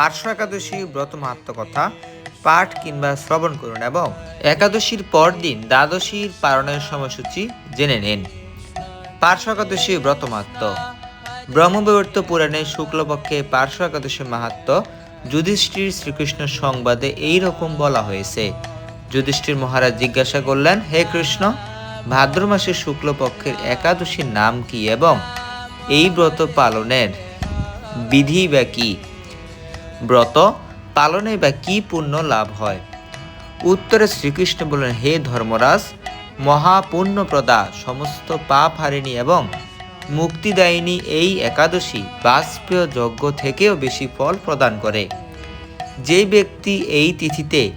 পার্শ্ব একাদশী ব্রত কথা পাঠ কিংবা শ্রবণ করুন এবং একাদশীর পরদিন দ্বাদশীর পালনের সময়সূচি জেনে নিন। পার্শ্ব একাদশী ব্রত মাহাত্ম ব্রহ্মবিবর্ত পুরাণে শুক্লপক্ষে পার্শ্ব একাদশী মাহাত্ম যুধিষ্ঠির শ্রীকৃষ্ণ সংবাদে এই রকম বলা হয়েছে। যুধিষ্ঠির মহারাজ জিজ্ঞাসা করলেন, হে কৃষ্ণ, ভাদ্র মাসের শুক্লপক্ষের একাদশীর নাম কি এবং এই ব্রত পালনের বিধি বা কি? ব্রত পালনে বা কি পুণ্য লাভ হয়? উত্তরে শ্রীকৃষ্ণ বললেন, হে ধর্মরাজ, মহাপুণ্যপ্রদা, সমস্ত পাপ হারিণী এবং মুক্তিদায়িনী এই একাদশী বাষ্পীয় যজ্ঞ থেকেও বেশি ফল প্রদান করে। যে ব্যক্তি এই তিথিতে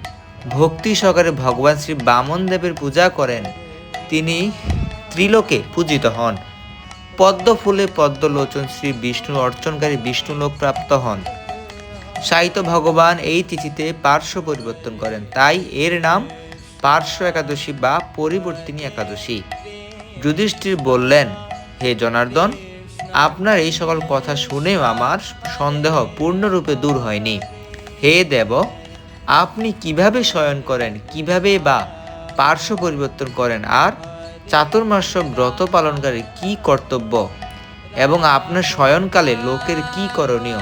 ভক্তি সহকারে ভগবান শ্রী বামন দেবের পূজা করেন, তিনি ত্রিলোকে পূজিত হন। পদ্ম ফুলে পদ্মলোচন শ্রী বিষ্ণু অর্চনকারী বিষ্ণুলোক প্রাপ্ত হন। সাহিত্য ভগবান এই তিথিতে পার্শ্ব পরিবর্তন করেন। তাই এর নাম পার্শ্ব একাদশী বা পরিবর্তিনী একাদশী। যুধিষ্ঠির বললেন, হে জনার্দন, আপনার এই সকল কথা শুনেও আমার সন্দেহ পূর্ণরূপে দূর হয়নি। হে দেব, আপনি কীভাবে শয়ন করেন, কীভাবে বা পার্শ্ব পরিবর্তন করেন, আর চাতুর্মাস ব্রত পালনকারী কি কর্তব্য এবং আপনার শয়নকালে লোকের কি করণীয়?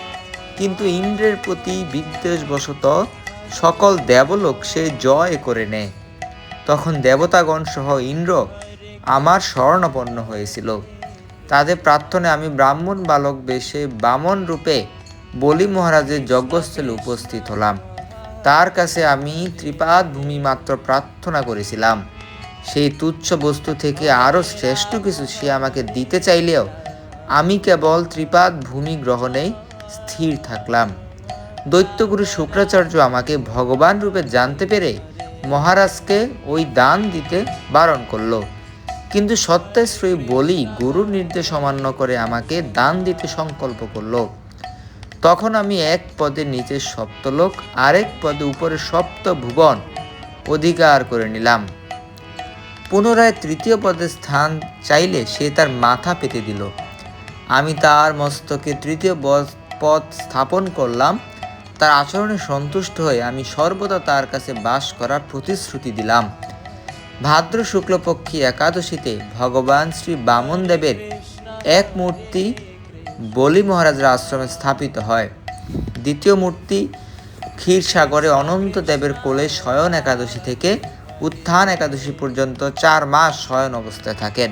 কিন্তু ইন্দ্রের প্রতি বিদ্বেষবশত সকল দেবলোক সে জয় করে নেয়। তখন দেবতাগণ সহ ইন্দ্র আমার শরণাপন্ন হয়েছিল। তাদের প্রার্থনায় আমি ব্রাহ্মণ বালক বেশে বামন রূপে বলি মহারাজের যজ্ঞস্থলে উপস্থিত হলাম। তার কাছে আমি ত্রিপাদ ভূমি মাত্র প্রার্থনা করেছিলাম। সেই তুচ্ছ বস্তু থেকে আরও শ্রেষ্ঠ কিছু সে আমাকে দিতে চাইলেও আমি কেবল ত্রিপাদ ভূমি গ্রহণেই স্থির থাকলাম। দৈত্যগুরু শুক্রাচার্য আমাকে ভগবান রূপে জানতে পেরে মহারাজকে ওই দান দিতে বারণ করল। কিন্তু সত্যাশ্রয়ী বলি গুরুর নির্দেশ অমান্য করে আমাকে দান দিতে সংকল্প করল। তখন আমি এক পদে নিচের সপ্তলোক, আরেক পদে উপরে সপ্ত ভুবন অধিকার করে নিলাম। পুনরায় তৃতীয় পদে স্থান চাইলে সে তার মাথা পেতে দিল। আমি তার মস্তকে তৃতীয় পদ স্থাপন করলাম, তার আচরণে সন্তুষ্ট হয়ে আমি সর্বদা তার কাছে বাস করার প্রতিশ্রুতি দিলাম। ভাদ্র শুক্লপক্ষী একাদশীতে ভগবান শ্রী বামন দেবের এক মূর্তি বলি মহারাজের আশ্রমে স্থাপিত হয়। দ্বিতীয় মূর্তি ক্ষীরসাগরে অনন্ত দেবের কোলে শয়ন একাদশী থেকে উত্থান একাদশী পর্যন্ত চার মাস শয়ন অবস্থায় থাকেন।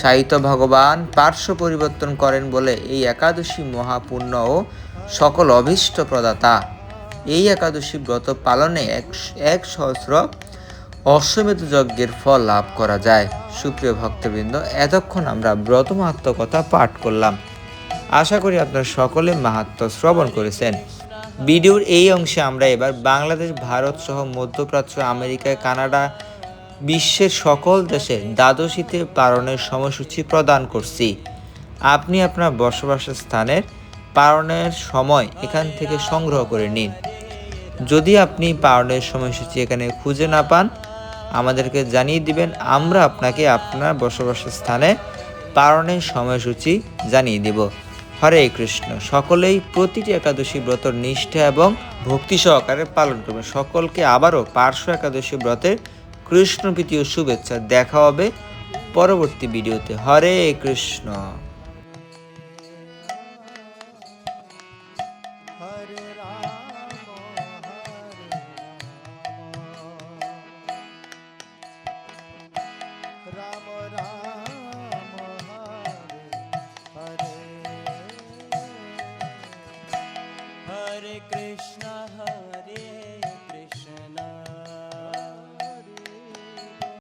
সাহিত্য ভগবান পার্শ্ব পরিবর্তন করেন বলে এই একাদশী মহাপুণ্য ও সকল অভীষ্ট প্রদাতা। এই একাদশী ব্রত পালনে এক এক সহস্র অশ্বমেধ যজ্ঞের ফল লাভ করা যায়। সুপ্রিয় ভক্তবৃন্দ, এতক্ষণ আমরা ব্রত মাহাত্ম কথা পাঠ করলাম। আশা করি আপনারা সকলে মাহাত্ম শ্রবণ করেছেন। ভিডিওর এই অংশে আমরা এবার বাংলাদেশ, ভারত সহ মধ্যপ্রাচ্য, আমেরিকা, কানাডা বিশ্বের সকল দেশে দ্বাদশীতে পালনের সময়সূচি প্রদান করছি। আপনি আপনার বসবাসের স্থানের পালনের সময় এখান থেকে সংগ্রহ করে নিন। যদি আপনি পালনের সময়সূচি এখানে খুঁজে না পান, আমাদেরকে জানিয়ে দিবেন, আমরা আপনাকে আপনার বসবাসের স্থানে পালনের সময়সূচি জানিয়ে দেব। হরে কৃষ্ণ। সকলেই প্রতিটি একাদশী ব্রত নিষ্ঠা এবং ভক্তি সহকারে পালন করবেন। সকলকে আবারও পার্শ্ব একাদশী ব্রতের কৃষ্ণ প্রীতি ও শুভেচ্ছা দেখা হবে পরবর্তী ভিডিওতে। হরে কৃষ্ণ।